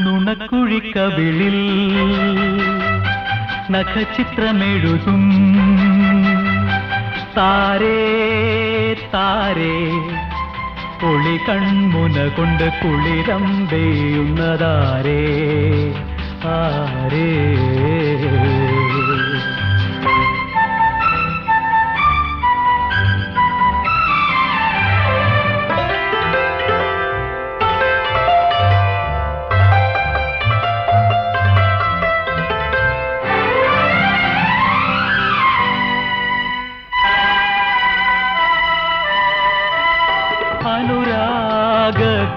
നുണക്കുഴിക്കവിളിൽ നഖചിത്രമെഴുതും. താരേ താരേ കുളി കൺമുന കൊണ്ട് കുളിരം പെയ്യുന്നതാരേ ആരേ.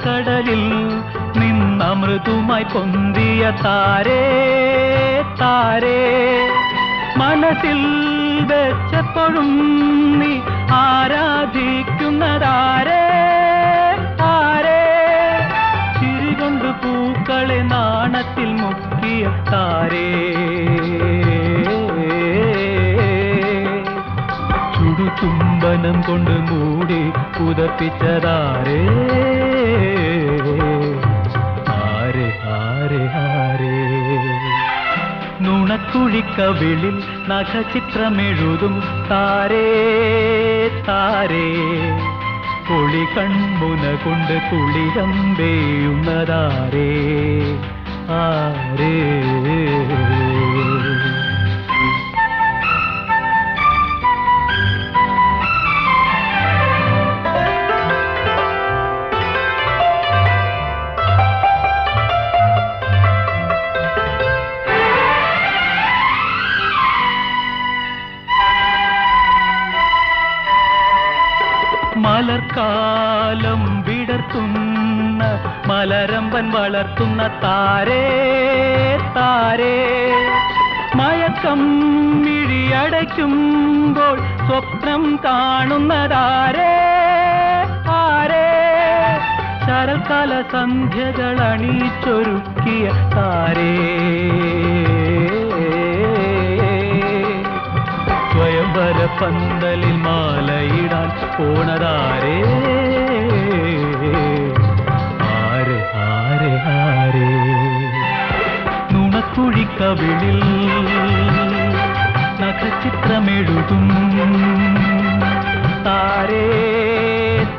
കടലിൽ നിന്നമൃതുമായി പൊന്തിയ താരേ താരേ. മനസ്സിൽ വെച്ചപ്പോഴും നീ ആരാധിക്കുന്നതാരേ താരേ. ചിരികൊണ്ട് പൂക്കളെ നാണത്തിൽ മുക്കിയ താരേ. ചുടുചുംബനം കൊണ്ട് മൂടി പുതപ്പിച്ചതാരേ? ആരെ ആരെ ആരേ? നുണക്കുഴിക്കവിളിൽ നഖചിത്രമെഴുതും താരേ താരേ. പൊളി കൺമുന കൊണ്ട് കുളിരമ്പേയുന്നതാരേ ആരേ? മലർക്കാലം വിടർത്തുന്ന മലരമ്പൻ വളർത്തുന്ന താരേ താരേ. മയക്കം മിഴിയടയ്ക്കുമ്പോൾ സ്വപ്നം കാണുന്നതാരേ ആരേ ശരൽക്കാല സന്ധ്യകൾ അണിച്ചൊരുക്കിയ താരേ. സ്വയംവര പന്തലിൽ മാലയിടാൻ പോണതാരേ ആരെ ആരെ ആരേ. നുണക്കുഴിക്കവിളിൽ നഖചിത്രമെഴുതും. താരേ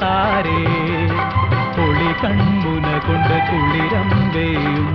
താരേ പൊളി കൺമുന കൊണ്ട് കുളിരം വേയും